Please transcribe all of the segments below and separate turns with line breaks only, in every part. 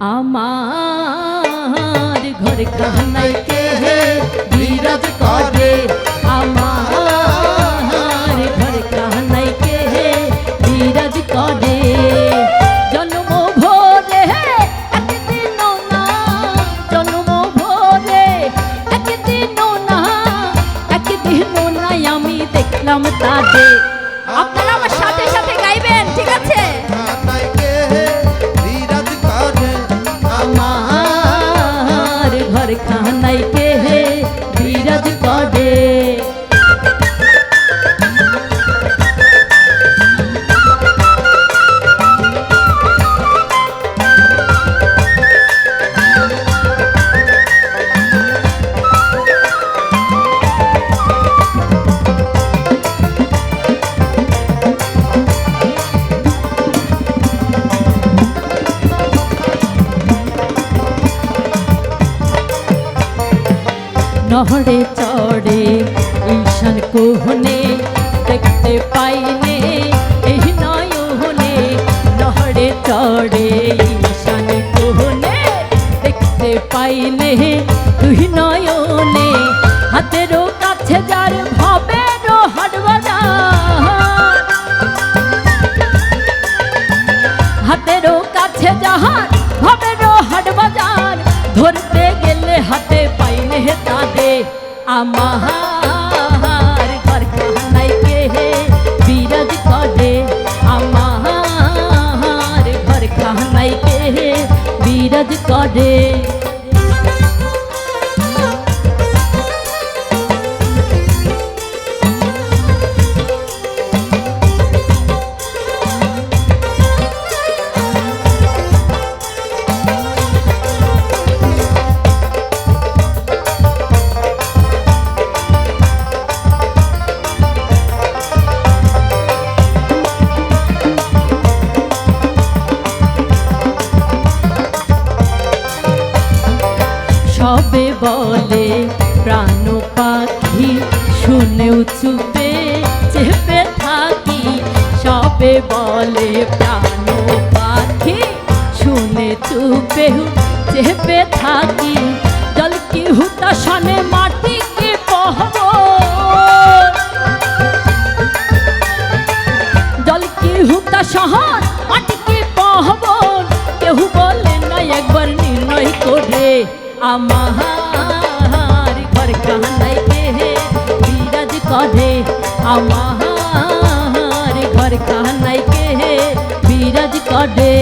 আমার ঘর কাহানাই কে হে বিরাজ করে। নহরে চড়ে, ঈশান কোহনে দেখতে পাইনে, এই নয়নে নহরে চড়ে, ঈশান কোহনে দেখতে পাইনে তুই নয়নে হাতেরও কাছে যার ভাবেরও হাট বাজার হাতেরও কাছে যাহার ভবেরও হাট বাজার ধরতে গেলে হাতে পাইনে তাদে আমার ঘর কাহানাই কে হে বিরাজ করে আমার ঘর কাহানাই কে হে বিরাজ করে বলে প্রাণ পাখি শুনেও চুপে চেপে থাকি। সবে বলে প্রাণ পাখি শুনে চুপে চেপে থাকি। জল কি হুতা সনে মাটি কি জল কি হুতা শহর মাটি কি পহবন কেউ বলে একবার নির্ণয় করে আমার ঘর কাহানাই কে হে বিরাজ করে।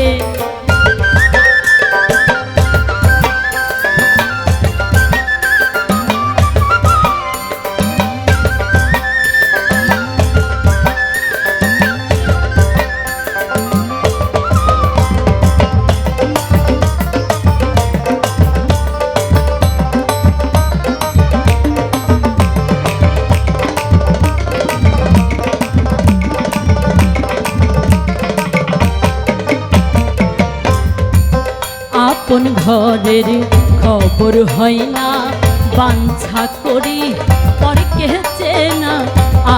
আপন ঘরের খবর হয় না, বাঞ্ছা করি পরকে চেনা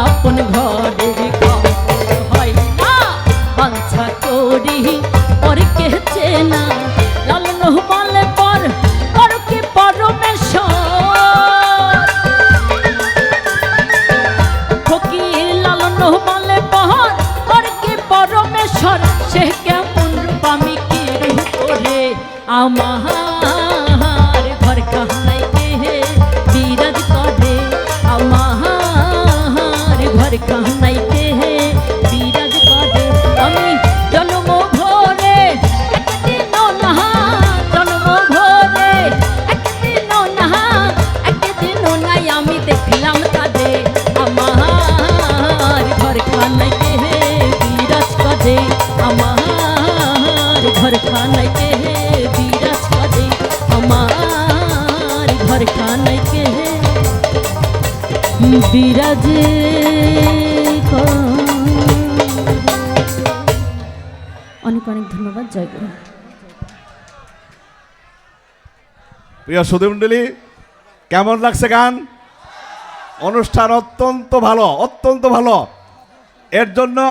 আপন ঘরের খবর হয় না, বাঞ্ছা করি পরকে আমার ঘর কাহানাই কে বিরাজ করে? আমার ঘর কাহানাই কে বিরাজ করে? আমি জন্ম ভোরে একদিন নাহা জন্ম ভোরে একদিন নাহা একদিন নাই, আমি দেখলাম তাদের আমার ঘর খানাই কে বিরাজ আমার খানাই কে বিরাজ অনেক অনেক ধন্যবাদ জয় গুরু
প্রিয় কেমন লাগছে গান? অনুষ্ঠান অত্যন্ত ভালো অত্যন্ত ভালো। এর জন্য